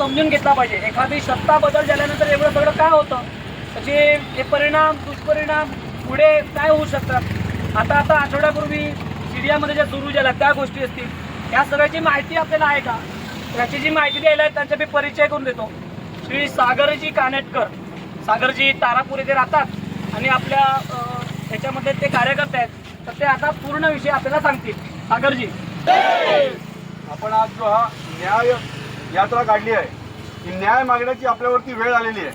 समजून घेतला पाहिजे. एखादी सत्ता बदल झाल्यानंतर एवढं सगळं काय होतं? त्याचे हे परिणाम दुष्परिणाम पुढे काय होऊ शकतात? आता आता आठवड्यापूर्वी सीरियामध्ये ज्या सुरू झाल्या त्या गोष्टी असतील. या सगळ्याची माहिती आपल्याला आहे का? याची जी माहिती द्यायला आहे त्यांचा मी परिचय करून देतो. श्री सागरजी कानेटकर. सागरजी तारापूर येथे राहतात. आणि आपल्या ह्याच्यामध्ये ते कार्यकर्ते आहेत. तर ते आता पूर्ण विषय आपल्याला सांगतील. सागरजी. आपण आज जो हा न्याय यात्रा काढली आहे. ही न्याय मागण्याची आपल्यावरती वेळ आलेली आहे.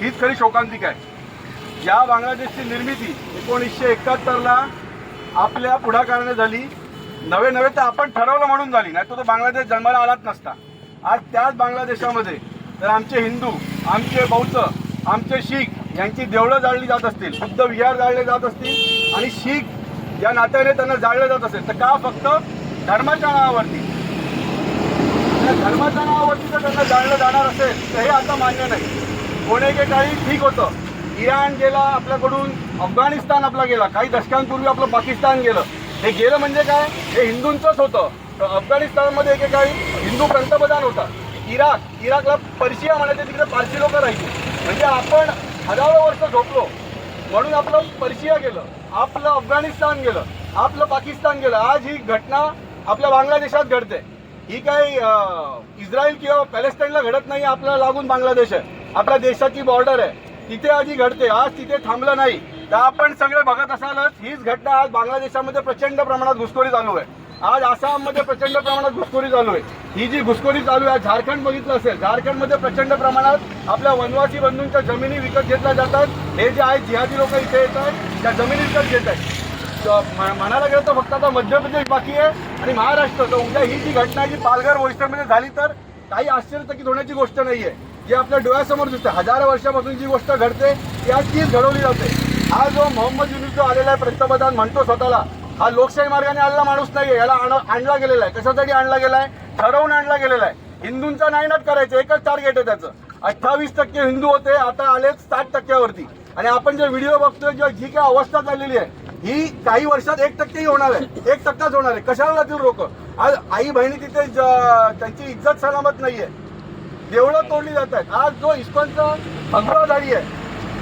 हीच खरी शोकांतिक आहे. या बांगलादेशची निर्मिती एकोणीसशे एकाहत्तरला आपल्या पुढाकाराने झाली. नवे नवे तर आपण ठरवलं म्हणून झाली. नाही तर तो बांगलादेश जन्माला आलाच नसता. आज त्याच बांगलादेशामध्ये तर आमचे हिंदू आमचे बौद्ध आमचे शीख यांची देवळं जाळली जात असतील बुद्ध विहार जाळले जात असतील आणि शीख या नात्याने त्यांना जाळलं जात असेल. तर का फक्त धर्माच्या नावावरती त्या धर्माच्या नावावरती जर त्यांना जाळलं जाणार असेल तर हे आता मान्य नाही. कोणी एके काही ठीक होतं इराण गेला आपल्याकडून अफगाणिस्तान आपला गेला काही दशकांपूर्वी आपलं पाकिस्तान गेलं. हे गेलं म्हणजे काय? हे हिंदूंचंच होतं. तर अफगाणिस्तानमध्ये एकेकाळी हिंदू पंतप्रधान होता. इराक इराकला पर्शिया म्हणायचे तिकडे पारशी लोक राहायची. म्हणजे आपण हजारो वर्ष झोपलो. म्हणून आपलं पर्शिया गेलं आपलं अफगाणिस्तान गेलं आपलं पाकिस्तान गेलं. आज ही घटना आपल्या बांगलादेशात घडते. ही काही इस्रायल किंवा पॅलेस्टाईनला घडत नाही आपल्याला लागून बांगलादेश आहे. आपल्या देशाची बॉर्डर आहे. तिथे आधी घडते आज तिथे थांबलं नाही. तर आपण सगळे बघत असालच हीच घटना आज बांगलादेशामध्ये प्रचंड प्रमाणात घुसखोरी चालू आहे. आज आसाममध्ये प्रचंड प्रमाणात घुसखोरी चालू आहे. ही जी घुसखोरी चालू आहे झारखंड बघितलं असेल झारखंडमध्ये प्रचंड प्रमाणात आपल्या वनवासी बंधूंच्या जमिनी विकत घेतल्या जातात. हे जे आहेत जिहादी लोक इथे येतात त्या जमिनी विकत घेत आहेत म्हणायला गेलं तर फक्त आता मध्य प्रदेश बाकी आहे आणि महाराष्ट्र. तर उद्या ही जी घटना आहे जी पालघर वैष्णवमध्ये झाली तर काही आश्चर्यचकित होण्याची गोष्ट नाही आहे जी आपल्या डोळ्यासमोर दिसते हजारो वर्षापासून जी गोष्ट घडते ती आज तीच घडवली जाते. हा जो मोहम्मद युनुस जो आलेला आहे पंतप्रधान म्हणतो स्वतःला हा लोकशाही मार्गाने आलेला माणूस नाही आहे याला आण- आणला गेलेला आहे. कशासाठी आणला गेला आहे? ठरवून आणला गेलेला आहे. हिंदूंचा नायनाट करायचं एकच टार्गेट आहे त्याचं. अठ्ठावीस टक्के हिंदू होते आता आलेच साठ टक्क्यावरती. आणि आपण जे व्हिडिओ बघतोय किंवा जी काय अवस्था चाललेली आहे ही काही वर्षात एक टक्केही होणार आहे एक टक्काच होणार आहे. कशाला जातील लोक आज आई बहिणी तिथे ज- त्यांची इज्जत सलामत नाहीये. देवळं तोडली जात आहेत. आज जो इस्कॉनचा भगवा आहे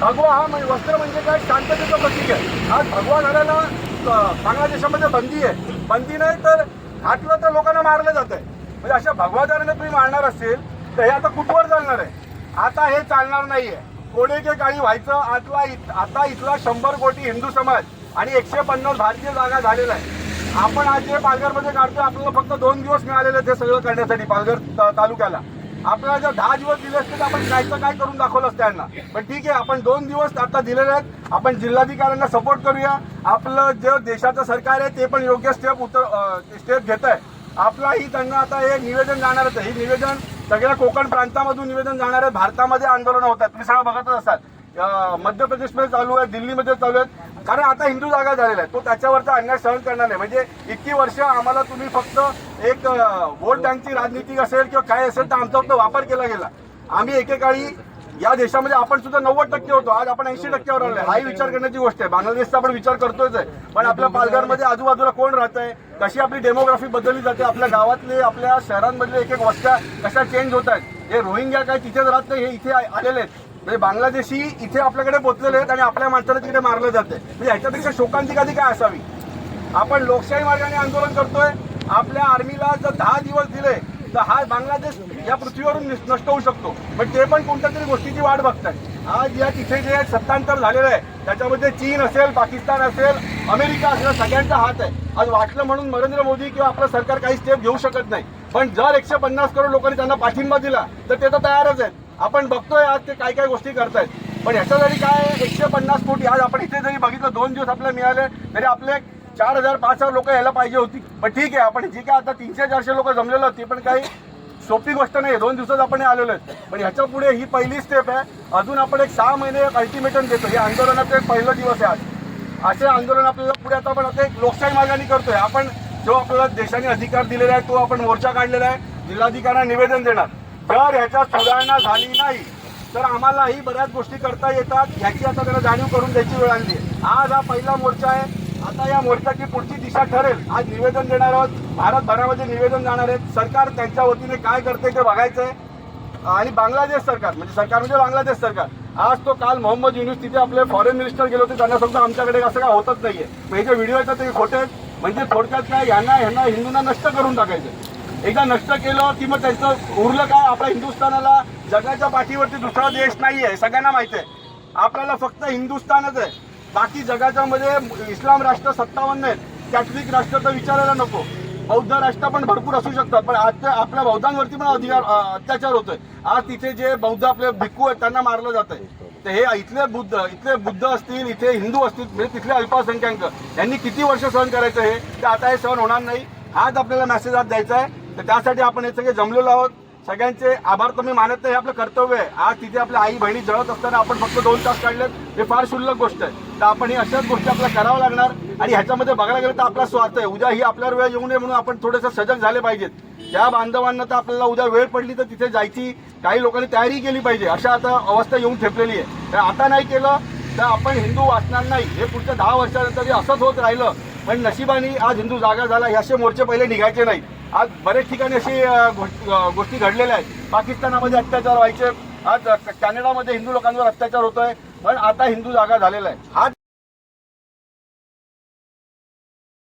भगवा हा वस्त्र म्हणजे काय? शांततेचं प्रतीक आहे. आज भगवा घालायला बांगलादेशामध्ये बंदी आहे. बंदी नाही तर घातलं तर लोकांना मारलं जात आहे म्हणजे अशा भगवादाराने तुम्ही मारणार असेल तर हे आता कुठवर चालणार आहे? आता हे चालणार नाहीये. कोणेके काळी व्हायचं. आतला आता इथला शंभर कोटी हिंदू समाज आणि एकशे पन्नास भारतीय जागा झालेला आहे आपण आज जे पालघरमध्ये काढतोय आपल्याला फक्त दोन दिवस मिळालेले आहेत सगळं करण्यासाठी पालघर तालुक्याला. आपल्याला जर दहा दिवस दिले असते तर आपण जायचं काय करून दाखवलं असतं त्यांना पण ठीक आहे आपण दोन दिवस आता दिलेले आहेत. आपण जिल्हाधिकाऱ्यांना सपोर्ट करूया. आपलं जे देशाचं सरकार आहे ते पण योग्य स्टेप उतर स्टेप घेत आहे आपलाही त्यांना आता हे निवेदन जाणारच आहे. हे निवेदन सगळ्या कोकण प्रांतामधून निवेदन जाणार आहे भारतामध्ये आंदोलन होतात तुम्ही सगळं बघतच असतात मध्य प्रदेशमध्ये चालू आहे दिल्लीमध्ये चालू आहेत. कारण आता हिंदू जागा झालेला आहे तो त्याच्यावरचा अन्याय सहन करणार नाही. म्हणजे इतकी वर्ष आम्हाला तुम्ही फक्त एक वोट बँकची राजनीती असेल किंवा काय असेल तर आमचा फक्त वापर केला गेला. आम्ही एकेकाळी या देशामध्ये आपण सुद्धा नव्वद टक्के होतो. आज आपण ऐंशी टक्क्यावर आलोय हाही विचार करण्याची गोष्ट आहे. बांगलादेशचा आपण विचार करतोच आहे. पण आपल्या पालघरमध्ये आजूबाजूला कोण राहत आहे कशी आपली डेमोग्राफी बदलली जाते? आपल्या गावातले आपल्या शहरांमधले एक एक वस्त्या कशा चेंज होत आहेत? हे रोहिंग्या काय तिथेच राहत नाही हे इथे आलेले आहेत. म्हणजे बांगलादेशी इथे आपल्याकडे पोचलेले आहेत आणि आपल्या माणसाला तिकडे मारलं जाते म्हणजे ह्याच्यापेक्षा शोकांतिक कधी काय असावी? आपण लोकशाही मार्गाने आंदोलन करतोय. आपल्या आर्मीला जर दहा दिवस दिले तर हा बांगलादेश या पृथ्वीवरून नष्ट होऊ शकतो. पण ते पण कोणत्या तरी गोष्टीची वाट बघतायत. आज या तिथे जे सत्तांतर झालेलं आहे त्याच्यामध्ये चीन असेल पाकिस्तान असेल अमेरिका असेल सगळ्यांचा हात आहे. आज वाटलं म्हणून नरेंद्र मोदी किंवा आपलं सरकार काही स्टेप घेऊ शकत नाही. पण जर एकशे पन्नास करोड लोकांनी त्यांना पाठिंबा दिला तर ते तर तयारच आहेत. आपण बघतोय आज ते काय काय गोष्टी करतायत. पण ह्याच्यासाठी काय एकशे पन्नास कोटी आज आपण इथे जरी बघितलं दोन दिवस आपल्याला मिळाले तरी आपले चार हजार पाच हजार लोक यायला पाहिजे होती. पण ठीक आहे आपण जी काय आता तीनशे चारशे लोक जमलेलं होती पण काही सोपी गोष्ट नाही दोन दिवसात आपण आलेलो आहेत. पण ह्याच्या पुढे ही पहिली स्टेप आहे. अजून आपण एक सहा महिने अल्टिमेटम देतो. हे आंदोलनाचं एक पहिलं दिवस आहे आज. असे आंदोलन आपल्याला पुढे आता आपण आता एक लोकशाही मार्गाने करतोय. आपण जो आपल्याला देशाने अधिकार दिलेला आहे तो आपण मोर्चा काढलेला आहे. जिल्हाधिकाऱ्यांना निवेदन देणार. जर ह्याच्यात सुधारणा झाली नाही तर आम्हालाही बऱ्याच गोष्टी करता येतात. ह्याची आता त्यांना जाणीव करून द्यायची वेळ आली आज हा पहिला मोर्चा आहे. आता या मोर्चाची पुढची दिशा ठरेल. आज निवेदन देणार आहोत. भारतभरामध्ये निवेदन जाणार आहेत. सरकार त्यांच्या वतीने काय करते ते बघायचं आहे आणि बांगलादेश सरकार म्हणजे सरकार म्हणजे बांगलादेश सरकार. आज तो काल मोहम्मद युनिस तिथे आपले फॉरेन मिनिस्टर गेले होते. त्यांना सुद्धा आमच्याकडे असं काय होतच नाहीये. मग हे जे व्हिडिओ येतात ते खोटे आहेत. म्हणजे थोडक्यात काय यांना ह्यांना हिंदूंना नष्ट करून टाकायचं. एकदा नष्ट केलं की मग त्यांचं उरलं काय? आपल्या हिंदुस्थानाला जगाच्या पाठीवरती दुसरा देश नाही आहे सगळ्यांना माहिती आहे आपल्याला फक्त हिंदुस्थानच आहे. बाकी जगाच्या मध्ये इस्लाम राष्ट्र सत्तावन्न आहेत. कॅथलिक राष्ट्र तर विचारायला नको. बौद्ध राष्ट्र पण भरपूर असू शकतात पण आज आपल्या बौद्धांवरती पण अधिकार अत्याचार होतोय. आज तिथे जे बौद्ध आपले भिक्खू आहेत त्यांना मारलं जात आहे तर हे इथले बुद्ध इथले बुद्ध असतील इथे हिंदू असतील म्हणजे तिथले अल्पसंख्याक यांनी किती वर्ष सहन करायचं हे तर आता हे सहन होणार नाही. हाच आपल्याला मेसेज आज द्यायचा आहे. तर त्यासाठी आपण हे सगळे जमलेलो आहोत. सगळ्यांचे आभार तर मी मानत नाही हे आपलं कर्तव्य आहे. आज तिथे आपल्या आई बहिणी जळत असताना आपण फक्त दोन तास काढलेत. हे फार शुल्लक गोष्ट आहे. तर आपण हे अशाच गोष्टी आपल्याला करावं लागणार आणि ह्याच्यामध्ये बघायला गेलं तर आपला स्वार्थ आहे. उद्या ही आपल्यावर वेळ येऊ नये म्हणून आपण थोडंसं सजग झाले पाहिजेत. त्या बांधवांना तर आपल्याला उद्या वेळ पडली तर तिथे जायची काही लोकांनी तयारी केली पाहिजे. अशा आता अवस्था येऊन ठेपलेली आहे. तर आता नाही केलं तर आपण हिंदू वाचणार नाही. हे पुढच्या दहा वर्षानंतर असंच होत राहिलं. पण नशिबाने आज हिंदू जागा झाला हे असे मोर्चे पहिले निघायचे नाही आज बरेच ठिकाणी अशी गोष्टी घडलेल्या आहेत. पाकिस्तानामध्ये अत्याचार व्हायचे. आज कॅनडामध्ये हिंदू लोकांवर अत्याचार होतोय. पण आता हिंदू जागा झालेला आहे. हा